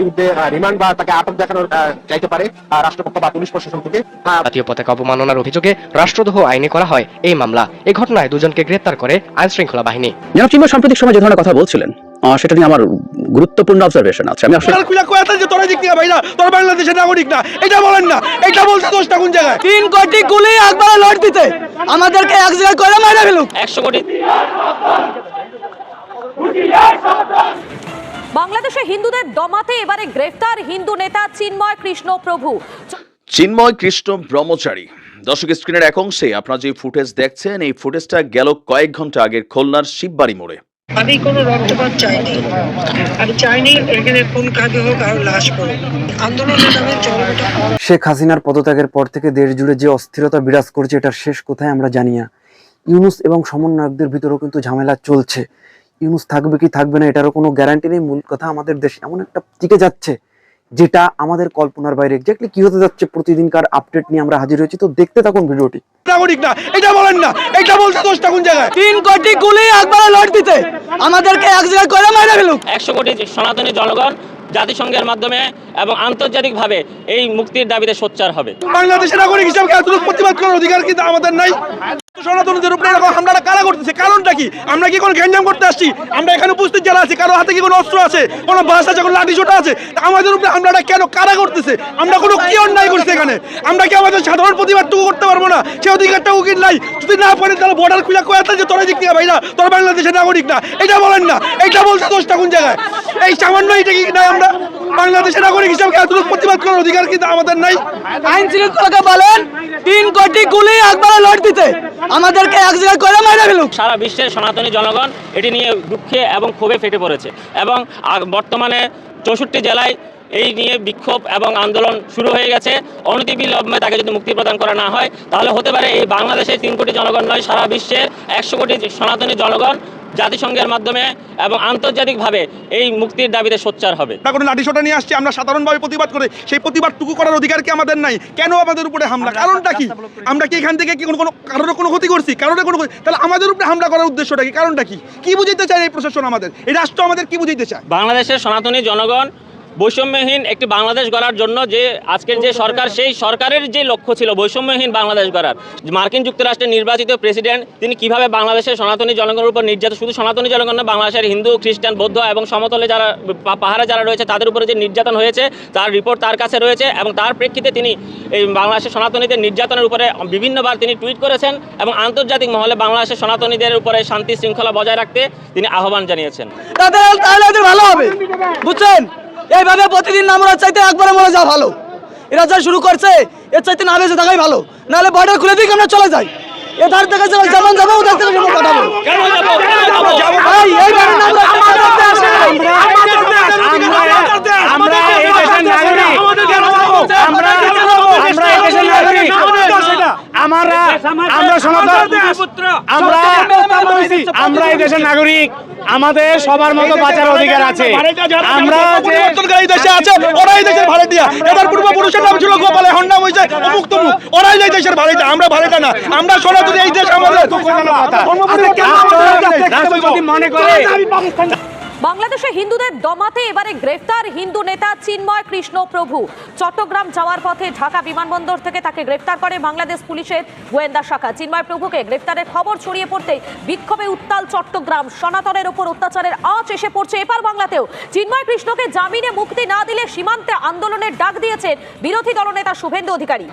বিরুদ্ধে রিমান্ড বা তাকে আটক দেখানোর চাইতে পারে রাষ্ট্রপক্ষ বা পুলিশ প্রশাসন থেকে। জাতীয় পতাকা অবমাননার অভিযোগে রাষ্ট্রদ্রোহ আইনে করা হয় এই মামলা। এই ঘটনায় দুজনকে গ্রেপ্তার করে আইন শৃঙ্খলা বাহিনী জনাব সাম্প্রতিক সময় যে ধরনের কথা বলছিলেন আহ, সেটা নিয়ে আমার গুরুত্বপূর্ণ অবজারভেশন আছে। আমি আসলে খুলে কয়াতেন যে তোরা দিক থেকে ভাই না তোরা বাংলাদেশের নাগরিক না। এটা বলেন না এটা বলতে দোষটা কোন জায়গায়? তিন কোটি গুলি একবারে লট দিতে। আমাদেরকে এক জায়গায় করে মারা ফেলুক। একশো কোটি। বাংলাদেশে হিন্দুদের দমাতে এবারে গ্রেফতার হিন্দু নেতা চিন্ময় কৃষ্ণ প্রভু। চিন্ময় কৃষ্ণ ব্রহ্মচারী। দর্শক স্ক্রিনের এক অংশে আপনারা যে ফুটেজ দেখছেন এই ফুটেজটা গেল কয়েক ঘণ্টা আগের খুলনার শিববাড়ি মোড়ে। আমি কোনো রক্তপাত চাইনি। আমি চাইনি এখানে কোন কাজে হোক আর লাশ করুক আন্দোলনের নামে চলবে শেখ হাসিনার পদত্যাগের পর থেকে দেশ জুড়ে যে অস্থিরতা বিরাজ করছে এটার শেষ কোথায় আমরা জানি না। ইউনুস এবং সমন্বয়কদের ভিতরেও কিন্তু ঝামেলা চলছে। ইউনুস থাকবে কি থাকবে না এটারও কোনো গ্যারান্টি নেই। মূল কথা আমাদের দেশ এমন একটা টিকে যাচ্ছে যেটা আমাদের কল্পনার বাইরে। এক্স্যাক্টলি কি হতে যাচ্ছে প্রতিদিনকার আপডেট নিয়ে আমরা হাজির হয়েছি। তো দেখতে থাকুন ভিডিওটি। নাগরিক না এটা বলেন না এটা বলতে দোষটা কোন জায়গায়? তিন কোটি গুলি একবারে লট দিতে। আমাদেরকে এক জায়গায় করে মারা ফেলুক। একশো কোটি সনাতনী জনগণ জাতিসংঘের মাধ্যমে এবং আন্তর্জাতিকভাবে এই মুক্তির দাবিতে সোচ্চার হবে। বাংলাদেশের নাগরিক হিসাবে এতটুকু প্রতিবাদ করার অধিকার কিন্তু আমাদের নাই? সনাতনীদের উপরে এরকম হামলাটা কারা করতেছে? কারণটা কি? আমরা কি কোনো গ্যাঞ্জাম করতে আসছি? আমরা এখানে উপস্থিত যারা আছি, কারও হাতে কি কোনো অস্ত্র আছে? কোনো বাস আছে, কোনো লাঠি ছোটা আছে আমাদের উপরে হামলাটা কেন কারা করতেছে? আমরা কোনো কি অন্যায় করছি এখানে? আমরা কি আমাদের সাধারণ প্রতিবাদটুকু করতে পারব না? সে অধিকারটাও কি নাই। যদি না পারেন, তাহলে বর্ডার খুলে কয়াতেন যে তোরা দিক থেকে ভাই না? তোরা বাংলাদেশের নাগরিক না। এটা বলেন না। এটা বলতে দোষটা কোন জায়গায়? এই সামান্য এটা কি নাই আমরা? বাংলাদেশের নাগরিক হিসাবে এতটুকু প্রতিবাদ করার অধিকার কিন্তু আমাদের নাই? আইন শৃঙ্খলাকে বলেন? তিন কোটি গুলি একবারে লট দিতে। আমাদেরকে এক জায়গায় করে মারা ফেলুক। সারা বিশ্বের সনাতনী জনগণ এটি নিয়ে দুঃখে এবং ক্ষোভে ফেটে পড়েছে। এবং বর্তমানে চৌষট্টি জেলায় এই নিয়ে বিক্ষোভ এবং আন্দোলন শুরু হয়ে গেছে। অনতিবিলম্বে তাকে যদি মুক্তি প্রদান করা না হয় তাহলে হতে পারে এই বাংলাদেশের তিন কোটি জনগণ নয় সারা বিশ্বের একশো কোটি সনাতনী জনগণ জাতিসংঘের মাধ্যমে এবং আন্তর্জাতিকভাবে এই মুক্তির দাবিতে সোচ্চার হবে। আমরা কোনো লাঠি সোটা নিয়ে আসছি আমরা সাধারণভাবে প্রতিবাদ করে। সেই প্রতিবাদটুকু করার অধিকার কি আমাদের নাই? কেন আমাদের উপরে হামলা? কারণটা কি? আমরা কি এখান থেকে কি কোনো কোনো কারোর কোনো ক্ষতি করছি? কারোর কোনো তাহলে আমাদের উপরে হামলা করার উদ্দেশ্যটা কি? কারণটা কি? কি বুঝাইতে চায় এই প্রশাসন আমাদের? এই রাষ্ট্র আমাদের কি বুঝাইতে চায়? বাংলাদেশের সনাতনী জনগণ বৈষম্যহীন একটি বাংলাদেশ গড়ার জন্য যে আজকের যে সরকার, সেই সরকারের যে লক্ষ্য ছিল বৈষম্যহীন বাংলাদেশ গড়ার, মার্কিন যুক্তরাষ্ট্রের নির্বাচিত প্রেসিডেন্ট, তিনি কীভাবে বাংলাদেশের সনাতনী জনগণের উপর নির্যাতন, শুধু সনাতনী জনগণ না, বাংলাদেশের হিন্দু, খ্রিস্টান, বৌদ্ধ এবং সমতলে যারা পাহাড়ে যারা রয়েছে, তাদের উপরে যে নির্যাতন হয়েছে, তার রিপোর্ট তার কাছে রয়েছে এবং তার প্রেক্ষিতে তিনি এই বাংলাদেশের সনাতনীদের নির্যাতনের উপরে বিভিন্নবার তিনি টুইট করেছেন এবং আন্তর্জাতিক মহলে বাংলাদেশের সনাতনীদের উপরে শান্তি শৃঙ্খলা বজায় রাখতে তিনি আহ্বান জানিয়েছেন। ভালো হবে। বুঝছেন? এইভাবে প্রতিদিন না মরার চাইতে একবারে মরে যাওয়া ভালো। এরা যা শুরু করছে এর চাইতে না বেঁচে থাকাই ভালো। নাহলে বর্ডার খুলে দিই আমরা চলে যাই এধার থেকে যেমন যাব ওধার থেকে যেমন কাটাবো আমরা আমাদের দেশ, আমরা এই দেশের নাগরিক আমরা আমরা এই দেশের নাগরিক আমরা আমরা আমরা আমরা এই দেশের নাগরিক আমাদের সবার মতো বাঁচার অধিকার আছে আমরা যে পরিবর্তনকারী দেশে আছে ওরাই দেশের ভাড়াটিয়া এদের পূর্বপুরুষের নাম ছিল গোপালে হন্ডা হয়েছে অমুক তমুক ওরাই এই দেশের ভাড়াটা আমরা ভাড়াটা না আমরা সনাতনী এই দেশ আমাদের মনে করে বাংলাদেশে হিন্দুদের দমাতে এবারে গ্রেফতার হিন্দু নেতা চিন্ময় কৃষ্ণ প্রভু চট্টগ্রাম যাওয়ার পথে ঢাকা বিমানবন্দর থেকে তাকে গ্রেফতার করে বাংলাদেশ পুলিশের গোয়েন্দা শাখা। চিন্ময় প্রভুকে গ্রেফতারের খবর ছড়িয়ে পড়তে বিক্ষোভে উত্তাল চট্টগ্রাম। সনাতনের ওপর অত্যাচারের আঁচ এসে পড়ছে এপার বাংলাতেও। চিন্ময় কৃষ্ণকে জামিনে মুক্তি না দিলে সীমান্তে আন্দোলনের ডাক দিয়েছেন বিরোধী দলনেতা শুভেন্দু অধিকারী।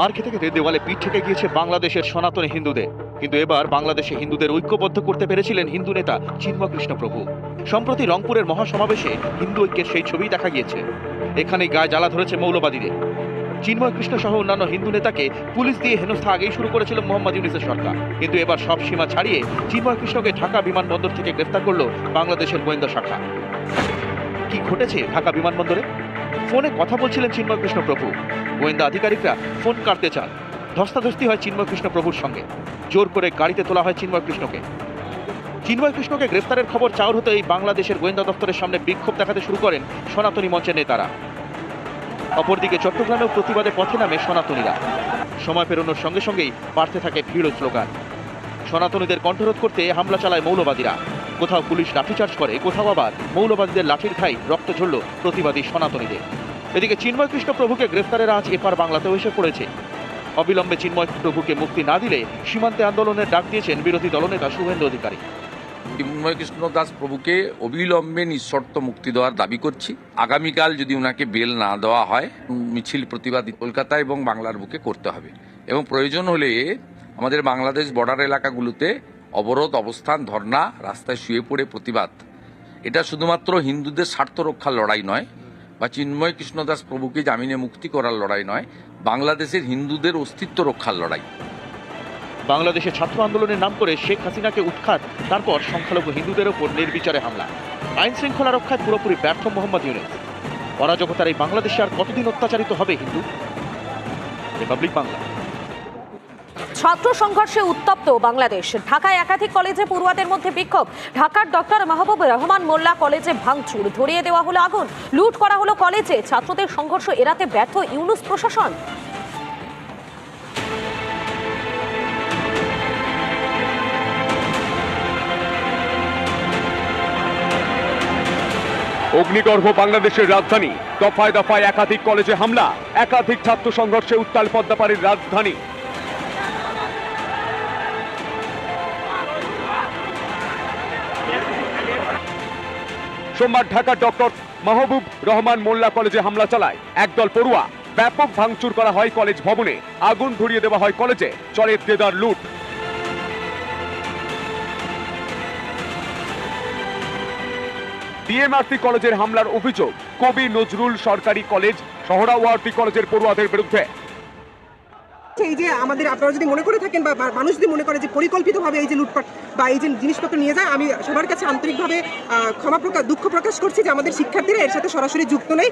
মার খেতে খেতে দেওয়ালে পিঠ থেকে গিয়েছে বাংলাদেশের সনাতন হিন্দুদের। কিন্তু এবার বাংলাদেশে হিন্দুদের ঐক্যবদ্ধ করতে পেরেছিলেন হিন্দু নেতা চিন্ময় কৃষ্ণ প্রভু। সম্প্রতি রংপুরের মহাসমাবেশে হিন্দু ঐক্যের সেই ছবি দেখা গিয়েছে। এখানে গায়ে জ্বালা ধরেছে মৌলবাদীদের। চিন্ময় কৃষ্ণ সহ অন্যান্য হিন্দু নেতাকে পুলিশ দিয়ে হেনস্থা আগেই শুরু করেছিল মোহাম্মদ ইউনিসের সরকার। কিন্তু এবার সব সীমা ছাড়িয়ে চিন্ময় কৃষ্ণকে ঢাকা বিমানবন্দর থেকে গ্রেফতার করল বাংলাদেশের গোয়েন্দা শাখা। কি ঘটেছে ঢাকা বিমানবন্দরে? ফোনে কথা বলছিলেন চিন্ময় কৃষ্ণ প্রভু। গোয়েন্দা আধিকারিকরা ফোন কাটতে চান। ধস্তাধস্তি হয় চিন্ময় কৃষ্ণ প্রভুর সঙ্গে। জোর করে গাড়িতে তোলা হয় চিন্ময় কৃষ্ণকে চিন্ময় কৃষ্ণকে গ্রেফতারের খবর চাউর হতে এই বাংলাদেশের গোয়েন্দা দপ্তরের সামনে বিক্ষোভ দেখাতে শুরু করেন সনাতনী মঞ্চের নেতারা। অপরদিকে চট্টগ্রামেও প্রতিবাদে পথে নামে সনাতনীরা। সময় পেরোনোর সঙ্গে সঙ্গেই বাড়তে থাকে ভিড় স্লোগান। সনাতনীদের কণ্ঠরোধ করতে হামলা চালায় মৌলবাদীরা। কোথাও পুলিশ লাঠিচার্জ করে, কোথাও আবার মৌলবাদীদের লাঠির খাই রক্ত ঝরল প্রতিবাদী সনাতনীদের। এদিকে চিন্ময় কৃষ্ণ প্রভুকে গ্রেফতারের আজ এপার বাংলাতেও এসে পড়েছে। অবিলম্বে চিন্ময় প্রভুকে মুক্তি না দিলে সীমান্তে আন্দোলনের ডাক দিয়েছেন বিরোধী দলনেতা শুভেন্দু অধিকারী। চিন্ময় কৃষ্ণ দাস প্রভুকে অবিলম্বে নিঃশর্ত মুক্তি দেওয়ার দাবি করছি। আগামীকাল যদি ওনাকে বেল না দেওয়া হয়, মিছিল প্রতিবাদ কলকাতা এবং বাংলার বুকে করতে হবে। এবং প্রয়োজন হলে আমাদের বাংলাদেশ বর্ডার এলাকাগুলোতে অবরোধ, অবস্থান, ধর্ণা, রাস্তায় শুয়ে পড়ে প্রতিবাদ। এটা শুধুমাত্র হিন্দুদের স্বার্থ রক্ষার লড়াই নয় বা চিন্ময় কৃষ্ণদাস প্রভুকে জামিনে মুক্তি করার লড়াই নয়, বাংলাদেশের হিন্দুদের অস্তিত্ব রক্ষার লড়াই। বাংলাদেশে ছাত্র আন্দোলনের নাম করে শেখ হাসিনাকে উৎখাত, তারপর সংখ্যালঘু হিন্দুদের ওপর নির্বিচারে হামলা। আইন শৃঙ্খলা রক্ষায় পুরোপুরি ব্যর্থ মোহাম্মদ ইউনুস। অরাজকতার এই বাংলাদেশে আর কতদিন অত্যাচারিত হবে হিন্দু? রিপাবলিক বাংলা। ছাত্র সংঘর্ষে উত্তপ্ত বাংলাদেশ। ঢাকায় একাধিক কলেজে পড়ুয়াদের মধ্যে বিক্ষোভ। ঢাকার ডক্টর মাহবুব রহমান মোল্লা কলেজে ভাঙচুর। ধরিয়ে দেওয়া হলো আগুন। লুট করা হলো কলেজে। ছাত্রদের সংঘর্ষ এড়াতে ব্যর্থ ইউনুস প্রশাসন। অগ্নিগর্ভ বাংলাদেশের রাজধানী। দফায় দফায় একাধিক কলেজে হামলা। একাধিক ছাত্র সংঘর্ষে উত্তাল পদ্মাপাড়ির রাজধানী। সোমবার ঢাকার ডক্টর মাহবুব রহমান মোল্লা কলেজে হামলা চালায়। একদল পড়ুয়া ব্যাপক ভাঙচুর করা হয় কলেজ ভবনে। আগুন ধরিয়ে দেওয়া হয় কলেজে। চলে দেদার লুট। ডিএমআরসি কলেজের হামলার অভিযোগ। কবি নজরুল সরকারি কলেজ সহরাওয়ার্দী কলেজের পড়ুয়াদের বিরুদ্ধে। এই যে আমাদের আপনারা যদি মনে করে থাকেন বা মানুষ যদি মনে করে যে পরিকল্পিতভাবে এই যে লুটপাট বা এই যে জিনিসপত্র নিয়ে যায়, আমি সবার কাছে আন্তরিকভাবে ক্ষমা প্রকাশ দুঃখ প্রকাশ করছি যে আমাদের শিক্ষার্থীরা এর সাথে সরাসরি যুক্ত নেই।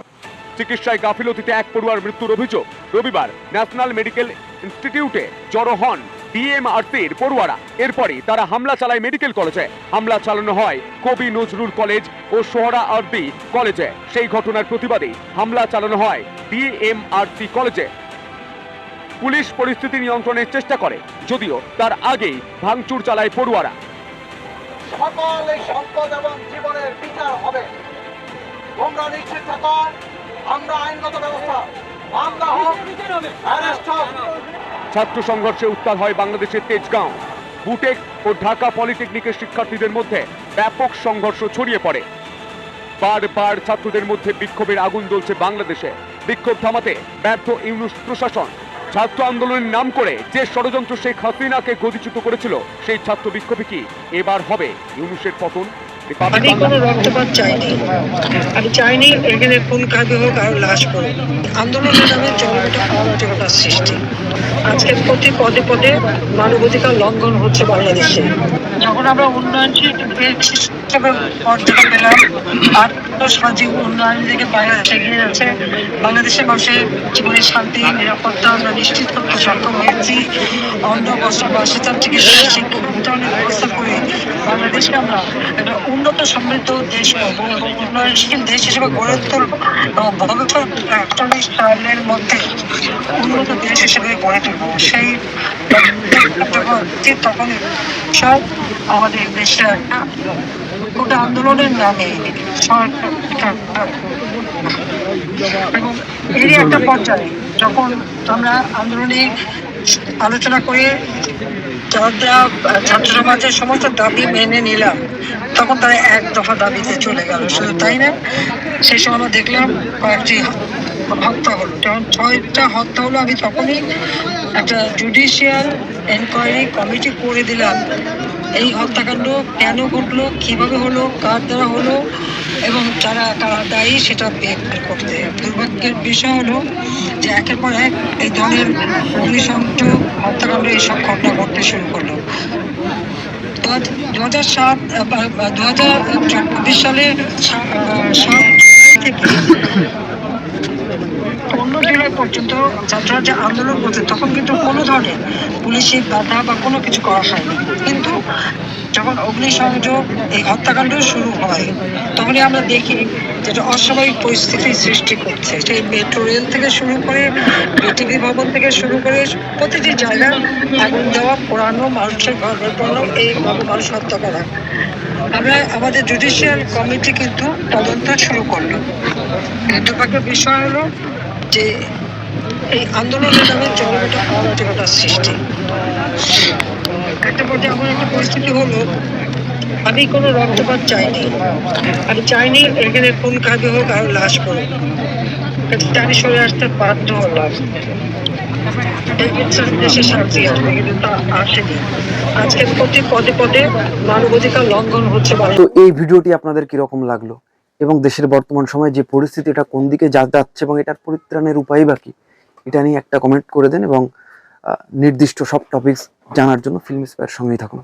চিকিৎসায় গাফিলতিতে এক পড়ুয়ার মৃত্যুর অভিযোগ। রবিবার ন্যাশনাল মেডিকেল ইনস্টিটিউটে জড়ো হন ডিএমআরসির পড়ুয়ারা। এরপরই তারা হামলা চালায় মেডিকেল কলেজে। হামলা চালানো হয় কবি নজরুল কলেজ ও সোহরা আরবি কলেজে। সেই ঘটনার প্রতিবাদে হামলা চালানো হয় ডিএমআরসি কলেজে। পুলিশ পরিস্থিতি নিয়ন্ত্রণের চেষ্টা করে যদিও তার আগেই ভাঙচুর চালায় পড়ুয়ারা। সকল এই সম্পদ এবং জীবনের বিচার হবে। তোমরা নিশ্চিত আমরা আইনগত ব্যবস্থা মামলা হোক ছাত্র সংঘর্ষে উত্তাল হয় বাংলাদেশের তেজগাঁও। বুটেক ও ঢাকা পলিটেকনিকের শিক্ষার্থীদের মধ্যে ব্যাপক সংঘর্ষ ছড়িয়ে পড়ে। বারবার ছাত্রদের মধ্যে বিক্ষোভের আগুন জ্বলছে বাংলাদেশে। বিক্ষোভ থামাতে ব্যর্থ ইউনুস প্রশাসন। ছাত্র আন্দোলনের নাম করে যে ষড়যন্ত্র শেখ হাসিনাকে গতিচ্যুত করেছিল, সেই ছাত্র বিক্ষোভে কি এবার হবে ইউনুসের পতন? আমি কোনো রক্তপাত চাইনি। আমি চাইনি এখানে কোন কাজে হোক আর লাশ পড়ুক। আন্দোলনের নামে জনগণের অরাজকতার সৃষ্টি। আজকে প্রতি পদে পদে মানবাধিকার লঙ্ঘন হচ্ছে বাংলাদেশে। যখন আমরা উন্নয়নশীল পেলাম। আর সামাজিক উন্নয়ন থেকে বাংলাদেশ এগিয়ে যাচ্ছে। বাংলাদেশের মানুষের জীবনের শান্তি, নিরাপত্তা আমরা নিশ্চিত করতে সক্ষম হয়েছি। অন্ন বস্ত্র, বাসস্থান থেকে শিক্ষা ব্যবস্থা করে বাংলাদেশকে আমরা একটা উন্নত সমৃদ্ধ দেশ উন্নয়নশীল দেশ হিসেবে গড়ে তুলবো এবং একচল্লিশ সালের মধ্যে উন্নত দেশ হিসেবে গড়ে তুলবো। সেই তখনই সব আমাদের দেশে একটা গোটা আন্দোলনের নামে এবং এরই একটা পর্যায়ে যখন আমরা আন্দোলনে আলোচনা করে যারা ছাত্র সমাজের সমস্ত দাবি মেনে নিলাম। তখন তারা এক দফা দাবিতে চলে গেল। শুধু তাই না, সেই সময় আমরা দেখলাম কয়েকটি হত্যা হলো। যখন ছয়টা হত্যা হলো, আমি তখনই একটা জুডিশিয়াল এনকোয়ারি কমিটি করে দিলাম। এই হত্যাকাণ্ড কেন ঘটলো, কীভাবে হলো, কার দ্বারা হলো এবং যারা কারা দায়ী, সেটা বের করতে। দুর্ভাগ্যের বিষয় হলো যে একের পর এক এই ধরনের অগ্নিসংযোগ হত্যাকাণ্ড এইসব ঘটনা ঘটতে শুরু করল। দু হাজার সাত দু হাজার সালে সাত থেকে অন্য জেলায় পর্যন্ত ছাত্ররা যে আন্দোলন করছে, তখন কিন্তু কোনো ধরনের পুলিশি বাধা বা কোনো কিছু করা হয়নি। কিন্তু যখন অগ্নিসংযোগ, এই হত্যাকাণ্ড শুরু হয়, তখনই আমরা দেখি যে একটা অস্বাভাবিক পরিস্থিতি সৃষ্টি করছে। সেই মেট্রো রেল থেকে শুরু করে বিটিভি ভবন থেকে শুরু করে প্রতিটি জায়গায় আগুন দেওয়া, পোড়ানো, মানুষের ঘর পোড়ানো এইভাবে মানুষ হত্যা করা। আমরা আমাদের জুডিশিয়াল কমিটি কিন্তু তদন্ত শুরু করল। একটা বিষয় হলো যে এই আন্দোলনের নামে একটা অরাজকতার সৃষ্টি। একটা পর্যায়ে এমন একটা পরিস্থিতি হলো, আমি কোনো রক্তপাত চাইনি। আমি চাইনি এখানে কোন কাজে হোক আর লাশ করুক আমি সরে আসতে বাধ্য হলাম আজকে পদে পদে মানবাধিকার লঙ্ঘন হচ্ছে তো এই ভিডিওটি আপনাদের কীরকম লাগল? এবং দেশের বর্তমান সময়ে যে পরিস্থিতি এটা কোন দিকে যাচ্ছে এবং এটার পরিত্রাণের উপায় বা কি, এটা নিয়ে একটা কমেন্ট করে দেন এবং নির্দিষ্ট সব টপিকস জানার জন্য ফিল্ম স্পেয়ার সঙ্গেই থাকুন।